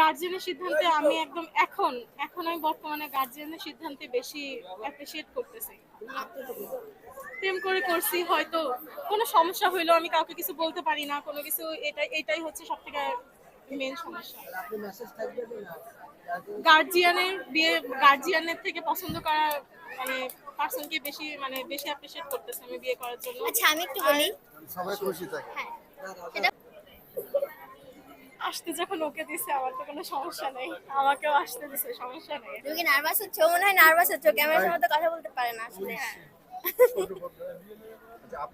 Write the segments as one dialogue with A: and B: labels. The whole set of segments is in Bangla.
A: গার্জিয়ানের সিদ্ধান্তে আমি একদম এখন এখন আমি বর্তমানে গার্জিয়ানের সিদ্ধান্তে বেশি অ্যাপ্রিসিয়েট করতেছি। প্রেম করে করছি হয়তো কোনো সমস্যা হইলেও আমি কাউকে কিছু বলতে পারি না কোনো কিছু এটাই এটাই হচ্ছে সব থেকে মেন সমস্যা।
B: আপনি মেসেজ থাকবে না?
A: গার্জিয়ানের বিয়ে গার্জিয়ানের থেকে পছন্দ করা মানে পার্সনকে বেশি মানে বেশি অ্যাপ্রিসিয়েট করতেছে আমি বিয়ে করার জন্য।
C: আচ্ছা আমি একটু বলি।
D: সবাই খুশি থাকে।
C: হ্যাঁ।
B: এটা
A: আসতে যখন ওকে দিছে আমার তো কোনো সমস্যা নেই। আমাকেও আসতে দিছে সমস্যা নেই।
C: তুমি কি নার্ভাস হচ্ছ? মনে হয় নার্ভাস হচ্ছ ক্যামেরার সামনে তো কথা বলতে পারে না আসলে।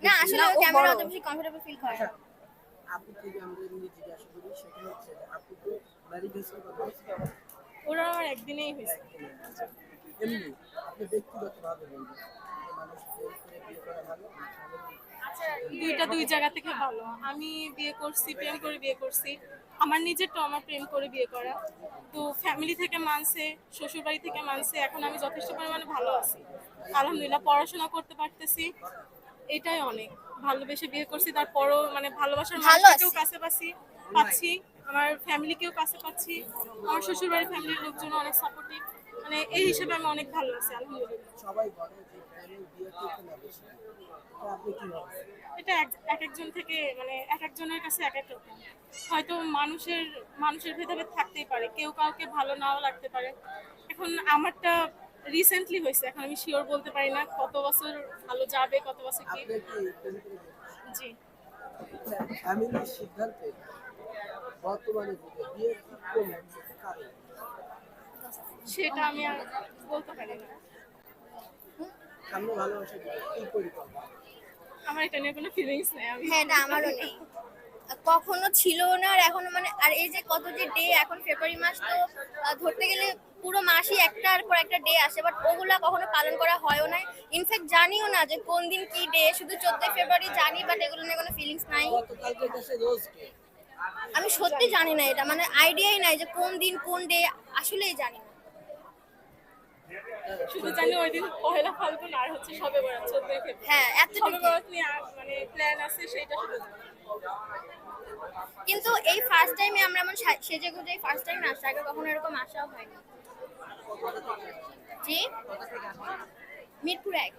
C: না আসলে ও ক্যামেরা অত বেশি কমফোর্টেবল ফিল করে না।
B: আপু থেকে আমরা এমনি জিজ্ঞাসা করি সেটা হচ্ছে আপু তো বাড়ি গেছে
A: ওরা আমার একদিনেই হয়েছে।
B: এমনি আপনি ব্যক্তিগতভাবে বলবেন মানুষ বিয়ে করা ভালো
A: দুইটা দুই জায়গা থেকে ভালো। আমি বিয়ে করছি প্রেম করে বিয়ে করছি। আমার নিজের তো আমার প্রেম করে বিয়ে করা। তো ফ্যামিলি থেকে মানছে শ্বশুর বাড়ি থেকে মানছে এখন আমি যথেষ্ট পরিমাণে ভালো আছি। আলহামদুলিল্লাহ পড়াশোনা করতে পারতেছি। এটাই অনেক। ভালোবেসে বিয়ে করছি তারপরও মানে ভালোবাসার
C: ভালো
A: মানুষকেও। কাছে পাচ্ছি পাচ্ছি। আমার ফ্যামিলিকেও কাছে পাচ্ছি। আমার শ্বশুর বাড়ির ফ্যামিলির লোকজন অনেক সাপোর্টিভ মানে এই হিসেবে আমি অনেক ভালো আছি আলহামদুলিল্লাহ।
B: এটা
A: এক- এক একজন থেকে মানে এক একজনের কাছে এক এক রকম। হয়তো মানুষের মানুষের ভেদাভেদ থাকতেই পারে। কেউ কাউকে ভালো নাও লাগতে পারে। এখন আমারটা রিসেন্টলি হয়েছে। এখন আমি শিওর বলতে পারি না কত বছর ভালো যাবে কত বছর কি? জি।
B: ফ্যামিলির সিদ্ধান্তে বর্তমানে
A: সেটা আমি আর বলতে পারি না।
B: সামনে ভালোবাসা কি পরিকল্পনা
A: আমার এটা নিয়ে কোনো ফিলিংস নেই আমি
C: হ্যাঁ এটা আমারও নেই। কখনো ছিল না আর এখনও মানে আর এই যে কত যে ডে এখন ফেব্রুয়ারি মাস তো ধরতে গেলে পুরো মাসই একটার পর একটা ডে আসে বাট ওগুলা কখনো পালন করা হয়ও না ইনফ্যাক্ট জানিও না যে কোন দিন কি ডে শুধু চোদ্দই ফেব্রুয়ারি জানি বাট এগুলো নিয়ে কোনো ফিলিংস নাই। আমি সত্যি জানি না এটা মানে আইডিয়াই নাই যে কোন দিন কোন ডে আসলেই জানি না।
A: শুধু জানি ওই দিন পহেলা ফাল্গুন আর হচ্ছে সবে বরাত ফেব্রুয়ারি
C: হ্যাঁ
A: সবে বরাত নিয়ে মানে প্ল্যান আছে সেটা শুধু
C: কিন্তু এই ফার্স্ট টাইমে আমরা এমন সেজে গুজে ফার্স্ট টাইম আসা আগে কখনো এরকম আসাও হয়নি। জি? মিরপুর এক।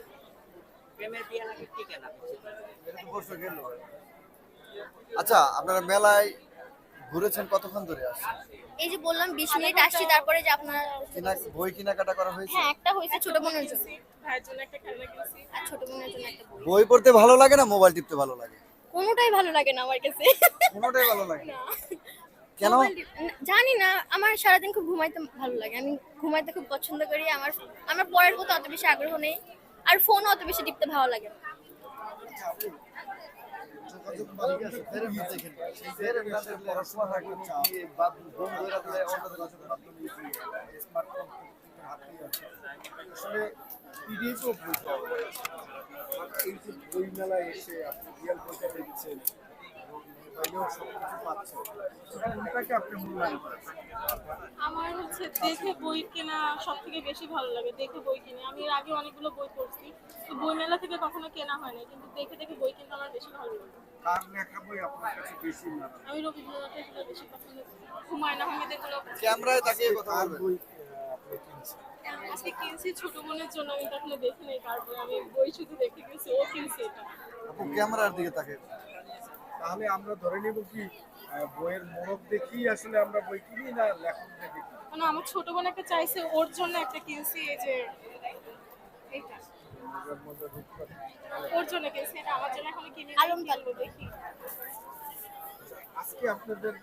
D: আচ্ছা আপনারা মেলায় ঘুরেছেন কতক্ষণ ধরে আসছেন?
C: এই যে বললাম বিশ মিনিট আসছি তারপরে যে আপনার
D: কিনা বই কেনাকাটা করা হয়েছে?
C: হ্যাঁ একটা হয়েছে ছোট বোনের জন্য।
A: ভাইয়ের জন্য একটা খেলনা কিনছি।
C: আর ছোট বোনের জন্য একটা বই।
D: বই পড়তে ভালো লাগে না মোবাইল টিপতে ভালো লাগে?
C: কোনোটাই ভালো লাগে না আমার কাছে।
D: কোনোটাই ভালো লাগে না। কেন?
C: জানি না আমার সারাদিন খুব ঘুমাইতে ভালো লাগে। আমি ঘুমাইতে খুব পছন্দ করি আমার আমার পড়ার প্রতি অত বেশি আগ্রহ নেই আর ফোন অত বেশি টিপতে ভালো লাগে না।
E: আসলে পিডিএফও বই পাওয়া এই যে বই মেলায় এসে আপনি রিয়েল বইটা দেখছেন এবং মোবাইলেও সব কোনটাকে আপনি মূল্যায়ন করেন
A: আমার হচ্ছে দেখে বই কেনা সব থেকে বেশি ভালো লাগে দেখে বই কিনে। আমি এর আগে অনেকগুলো বই পড়ছি তো বই মেলা থেকে কখনো কেনা হয়নি কিন্তু দেখে দেখে বই কিনতে আমার বেশি ভালো লাগে।
E: কার লেখা বই আপনার কাছে বেশি না
A: আমি রবীন্দ্রনাথেরগুলো বেশি পছন্দ করি হুমায়ুন আহমেদেরগুলো
D: ক্যামেরায় তাকিয়ে কথা বলবেন?
A: আজকে কিনছি ছোট বোনের জন্য আমি তখন দেখে নেই কার বই আমি বই শুধু দেখে গেছি ও কিনছে এটা।
D: আপু ক্যামেরার দিকে তাকিয়ে
E: তাহলে আমরা ধরে নিব কি বইয়ের মোড়ক দেখি আসলে আমরা বই কিনি না লেখক দেখি
A: মানে আমার ছোট বোন একটা চাইছে ওর জন্য একটা কিনছি এই যে এইটা। ওর জন্য কিনছি এটা আমার জন্য এখনও কিনে
C: আলম
A: কিনবো দেখি।
E: আজকে আপনাদের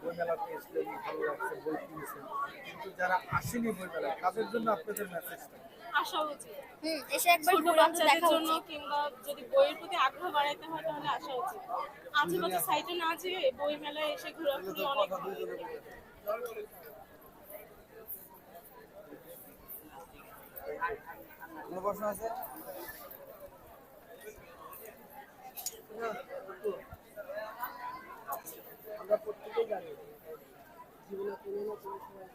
E: বই মেলাতে এসে ভালো লাগছে বই কিনছেন। কিন্তু যারা আসেনি বই মেলায় তাদের জন্য আপনাদের মেসেজটা
A: আসা উচিত।
C: হুম এসে একবার
A: ছোট বাচ্চাদের জন্য কিংবা যদি বইয়ের প্রতি আগ্রহ বাড়াইতে হয় তাহলে আসা উচিত। আশেপাশে সাইটে না যেয়ে বই মেলায় এসে ঘোরাঘুরি অনেক
D: কথা দুইজনে বলে। কোনো প্রশ্ন আছে?
B: আমরা প্রত্যেকেই জানি জীবনে কোনো না কোনো সময়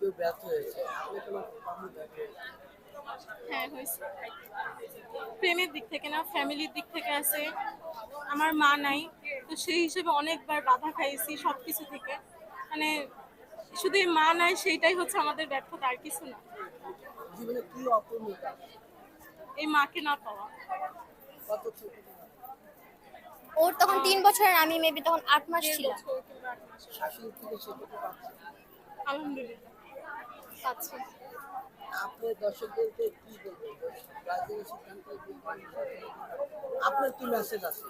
B: কেউ ব্যর্থ হয়েছে। আপনি কোনো ব্যর্থ হয়েছে
A: হ্যাঁ হয়েছে। প্রেমের দিক থেকে না ফ্যামিলির দিক থেকে আছে। আমার মা নাই তো সেই হিসেবে অনেকবার বাধা খাইছি সব কিছু থেকে। মানে শুধু এই মা নাই সেইটাই হচ্ছে আমাদের ব্যর্থতা আর কিছু না।
B: জীবনে কি অপূর্ণতা?
A: এই মাকে না পাওয়া?
C: ওর তখন তিন বছরের আমি মেবি তখন আট মাস ছিলাম
A: বছর আলহামদুলিল্লাহ। পাচ্ছি
B: আপনি দর্শকদেরকে কি বলবেন? রাজনীতি সিদ্ধান্ত আপনার কি মেসেজ আছে?